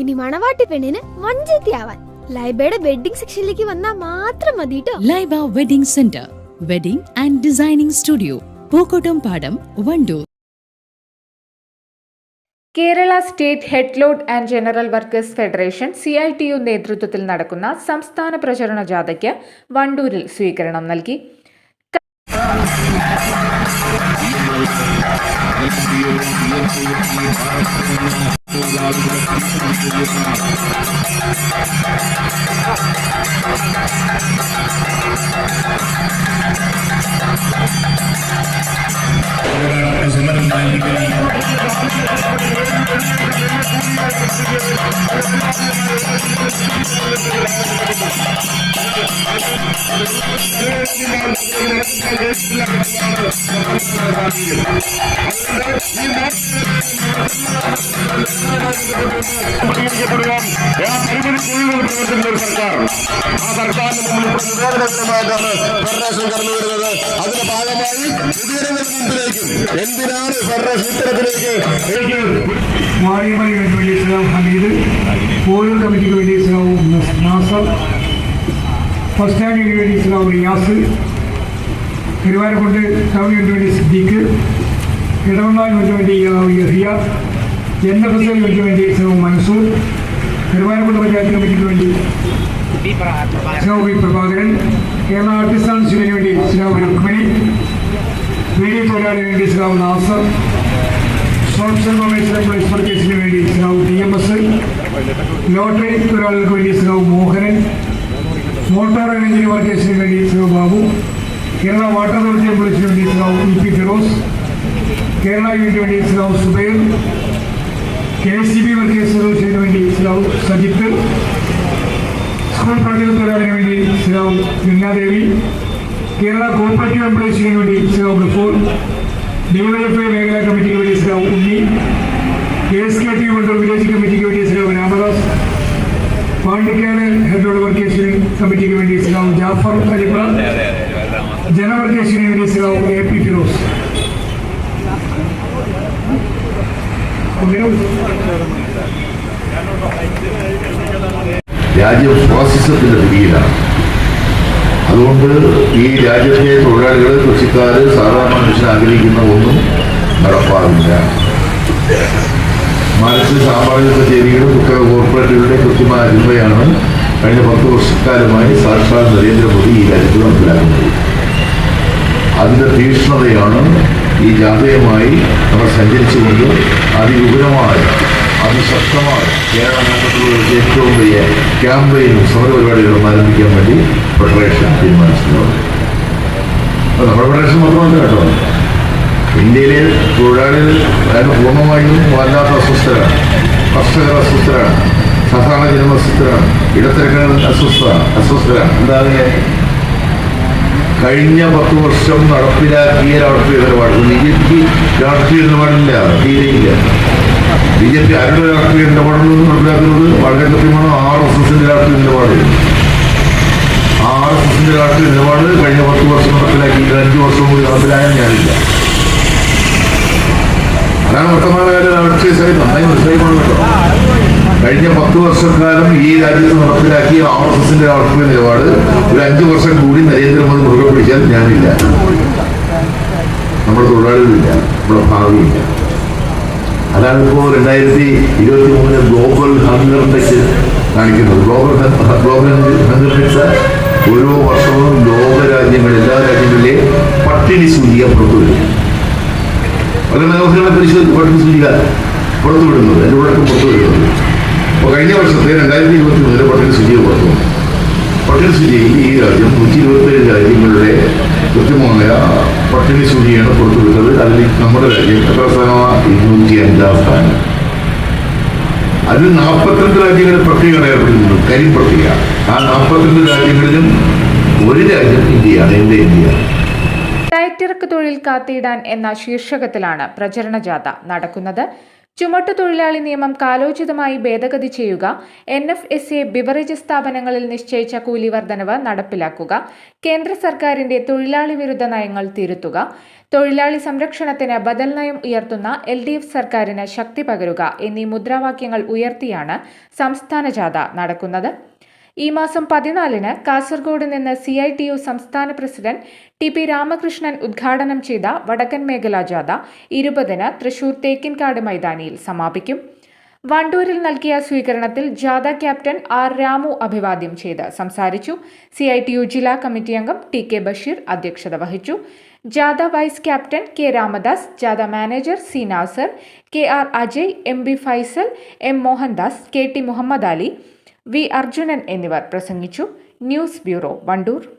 ഇനി മണവാട്ടി പെണ്ണിന് വഞ്ചത്തിയാവാൻ ലൈബയുടെ വെഡിങ് സെക്ഷനിലേക്ക് വന്നാൽ മാത്രം മതി ട്ടോ. Laiba wedding centre wedding and designing studio Pookkottam Padam Wandoor. Kerala state headload and general workers federation C I T U നേതൃത്വത്തിൽ നടക്കുന്ന സംസ്ഥാന പ്രചരണ ജാഥയ്ക്ക് വണ്ടൂരിൽ സ്വീകരണം നൽകി. സമരം നൽകി പരിഗണിക്കപ്പെടുക ആ പരിഗണിക്കുള്ള ഒരു സർക്കാർ ആ സർക്കാരിന് മുമ്പിൽ നിവേദനപരമായിട്ടാണ് ഫെഡറേഷൻ വരുന്നത് അതിന്റെ ഭാഗമായി മുമ്പിലേക്കും എന്തിനാണ് ഫെഡറേഷൻ ഇത്തരത്തിലേക്ക് വാണിയമ്മയ്ക്ക് വേണ്ടി ഇസ്ലാം ഹമീദ് പോലും കമ്മിറ്റിക്ക് വേണ്ടി ഇസ്ലാം നാസർ ഫസ്റ്റ് സ്റ്റാൻഡിന് വേണ്ടി ഇസ്ലാം തിരുവാരക്കുണ്ട് ടൗൺ വേണ്ടി സിദ്ദീഖ് ഇടവണ്ണാൻ യൂണിറ്റ് വേണ്ടി Yahiya N F S unit വേണ്ടി ഇസ്ലാം മൻസൂർ. തിരുവാരക്കുണ്ട് പഞ്ചായത്ത് കമ്മിറ്റിക്ക് വേണ്ടി വി പ്രഭാകരൻ. കേരള ആർട്ടിസ്റ്റാൻസ് യൂണിയന് വേണ്ടി ഇസ്ലാം രുക്മിണി. വീഡിയോ തൊഴിലാളിന് വേണ്ടി ഇസ്ലാം നാസർ. മൊബൈൽ എംപ്ലോയീസ് വേണ്ടി ഇസ്ലാം ടി എം എസ്. ലോട്ടറി തൊഴിലാളികൾക്ക് വേണ്ടി ഇസ്ലാം മോഹനൻ. മോട്ടോർ എഞ്ചിനീയർ വർക്കേഴ്സിന് വേണ്ടി ഇസ്ലാം ബാബു. കേരള വാട്ടർ അതോറിറ്റി എംപ്ലോയീസിന് വേണ്ടി ഇസ്ലാം E P Firoz Kerala unit വേണ്ടി ഇസ്ലാം Zubair K S C B workers അസോസിയേഷന് വേണ്ടി ഇസ്ലാം സജിത്ത് സ്കൂൾ പഠന തൊഴിലാളിന് വേണ്ടി ഇസ്ലാം ഗംഗാദേവി കേരള കോപ്പറേറ്റീവ് എംപ്ലോയീസിന് വേണ്ടി ഇസ്ലാം ഗഫൂർ ഡിവൈഎഫ്ഐ മേഖലാ കമ്മിറ്റിക്ക് വേണ്ടി ഇസ്ലാം Unni K S K T Wandoor village കമ്മിറ്റിക്ക് വേണ്ടി ഇസ്ലാം രാമദാസ് പാണ്ടിക്കാട് ഹെഡ് വർക്കേഴ്സിന് കമ്മിറ്റിക്ക് വേണ്ടി ഇസ്ലാം ജാഫർ അലിപ്ര ഇസ്ലാം എ പി ഫിറോസ്. രാജ്യം ഫാസിസത്തിന്റെ പിടിയിലാണ് അതുകൊണ്ട് ഈ രാജ്യത്തെ തൊഴിലാളികൾ കൃഷിക്കാർ സാധാരണ മനുഷ്യൻ ആഗ്രഹിക്കുന്ന ഒന്നും നടപ്പാകില്ല മാനസിക സാമ്പാദിക കച്ചേരികളും കുത്തക കോർപ്പറേറ്റുകളുടെ കൃത്യമായ അരുമയാണ് കഴിഞ്ഞ പത്ത് വർഷക്കാലമായി സാക്ഷാൽ നരേന്ദ്രമോദി ഈ രാജ്യത്ത് മനസ്സിലാക്കുന്നത് അതിന്റെ തീക്ഷ്ണതയാണ് ഈ ജാഥയുമായി നമ്മൾ സഞ്ചരിച്ചുകൊണ്ട് അതിവിപുലമായ അതിശക്തമായ കേരള നേതൃത്വത്തിലുള്ള ഏറ്റവും വലിയ ക്യാമ്പയിനും സമരപരിപാടികളും ആരംഭിക്കാൻ വേണ്ടി ഫെഡറേഷൻ തീരുമാനിച്ചിട്ടുണ്ട്. അത് നമ്മുടെ ഫെഡറേഷൻ മാത്രമല്ല കേട്ടോ. ഇന്ത്യയിലെ തൊഴിലാളികൾ അതായത് പൂർണമായും വല്ലാത്ത അസ്വസ്ഥരാണ്. കർഷകർ അസ്വസ്ഥരാണ്. സാധാരണ ജനം അസ്വസ്ഥരാണ്. ഇടത്തരക്കാർ അസ്വസ്ഥ അസ്വസ്ഥരാണ്. എന്താ കഴിഞ്ഞ പത്ത് വർഷം നടപ്പിലാക്കിയ രാഷ്ട്രീയ നിലപാട്. ബി ജെ പി രാഷ്ട്രീയ നിലപാടില്ല തീരെയില്ല. ബി ജെ പി ആരുടെ രാഷ്ട്രീയ നിലപാടുകൾ നടപ്പിലാക്കുന്നത് വളരെ കൃത്യമാണ് ആർ എസ് എസിന്റെ രാഷ്ട്രീയ നിലപാട്. ആർ എസ് എസിന്റെ രാഷ്ട്രീയ നിലപാട് കഴിഞ്ഞ പത്ത് വർഷം നടപ്പിലാക്കിയിട്ട് അഞ്ചു വർഷം കൂടി നടപ്പിലായാൽ ഞാനില്ല. അതാണ് വർത്തമാനകാല രാഷ്ട്രീയ സഹിതം നന്നായി മനസ്സിലാക്കണം കേട്ടോ കഴിഞ്ഞ പത്ത് വർഷക്കാലം ഈ രാജ്യത്ത് നടപ്പിലാക്കിയ ആർ എസ് എസിന്റെ രാഷ്ട്രീയ നിലപാട് ഒരു അഞ്ചു വർഷം കൂടി നരേന്ദ്രമോദി മുറുകെ പിടിച്ചാൽ ഞാനില്ല. നമ്മുടെ തൊഴിലാളികളില്ല നമ്മുടെ ഭാവിയില്ല. അതാണ് ഇപ്പോൾ രണ്ടായിരത്തി ഇരുപത്തി മൂന്നിൽ ഗ്ലോബൽ ഹങ്കർ ഇൻഡെക്സ് കാണിക്കുന്നത്. ഗ്ലോബൽ ഗ്ലോബൽ ഹങ്കർ ഇൻഡെക്സ് ഓരോ വർഷവും ലോക രാജ്യങ്ങൾ എല്ലാ രാജ്യങ്ങളിലെ പട്ടിണി സൂചിക പുറത്തു വരും. വളരെ മനോഹരമായ പരിശോധിച്ച് പട്ടിണി സൂചിക പുറത്തു വിടുന്നത് അതിന്റെ ഉള്ളടക്കം പുറത്തു വിടുന്നത്. അപ്പോൾ കഴിഞ്ഞ വർഷത്തെ രണ്ടായിരത്തി ഇരുപത്തി മൂന്നിലെ പട്ടിക സൂചിക പുറത്തു വന്നു പട്ടിണി സൂചികയിൽ ഈ രാജ്യം നൂറ്റി ഇരുപത്തേഴ് രാജ്യങ്ങളുടെ കൃത്യമായ പട്ടിണി സൂചിയാണ് പുറത്തുവിട്ടത് അതിൽ നമ്മുടെ രാജ്യം എത്ര സ്ഥാനമാണ് ഇരുന്നൂറ്റി അഞ്ചാം സ്ഥാനം. അതിൽ നാൽപ്പത്തിരണ്ട് രാജ്യങ്ങളിൽ പ്രത്യേക ഏർപ്പെടുന്നുണ്ട് കരി പ്രത്യേക ആ നാൽപ്പത്തിരണ്ട് രാജ്യങ്ങളിലും ഒരു രാജ്യം ഇന്ത്യയാണ്. എന്റെ ഇന്ത്യ? കയറ്റിറക്ക് തൊഴിൽ കാത്തിയിടാൻ എന്ന ശീർഷകത്തിലാണ് പ്രചരണ ജാഥ നടക്കുന്നത്. ചുമട്ടുതൊഴിലാളി നിയമം കാലോചിതമായി ഭേദഗതി ചെയ്യുക N F S A beverage സ്ഥാപനങ്ങളിൽ നിശ്ചയിച്ച കൂലി വർധനവ് നടപ്പിലാക്കുക കേന്ദ്ര സർക്കാരിന്റെ തൊഴിലാളി വിരുദ്ധ നയങ്ങൾ തിരുത്തുക തൊഴിലാളി സംരക്ഷണത്തിന് ബദൽ നയം ഉയർത്തുന്ന എൽ ഡി എഫ് സർക്കാരിന് ശക്തി പകരുക എന്നീ മുദ്രാവാക്യങ്ങൾ ഉയർത്തിയാണ് സംസ്ഥാന ജാഥ നടക്കുന്നത്. ഈ മാസം പതിനാലിന് കാസർഗോഡ് നിന്ന് സി ഐ ടി യു സംസ്ഥാന പ്രസിഡന്റ് ടി പി രാമകൃഷ്ണൻ ഉദ്ഘാടനം ചെയ്ത വടക്കൻ മേഖലാ ജാഥ ഇരുപതിന് തൃശൂർ തേക്കിൻകാട് മൈതാനിയിൽ സമാപിക്കും. വണ്ടൂരിൽ നൽകിയ സ്വീകരണത്തിൽ ജാഥ ക്യാപ്റ്റൻ ആർ രാമു അഭിവാദ്യം ചെയ്ത് സംസാരിച്ചു. സി ഐ ടി യു ജില്ലാ കമ്മിറ്റി അംഗം ടി കെ ബഷീർ അധ്യക്ഷത വഹിച്ചു. ജാഥ വൈസ് ക്യാപ്റ്റൻ കെ രാമദാസ് ജാഥ manager C Nasar K R Ajay M B Faisal M Mohandas K T Muhammad Ali V Arjunan എന്നിവർ പ്രസംഗിച്ചു. News bureau Wandoor.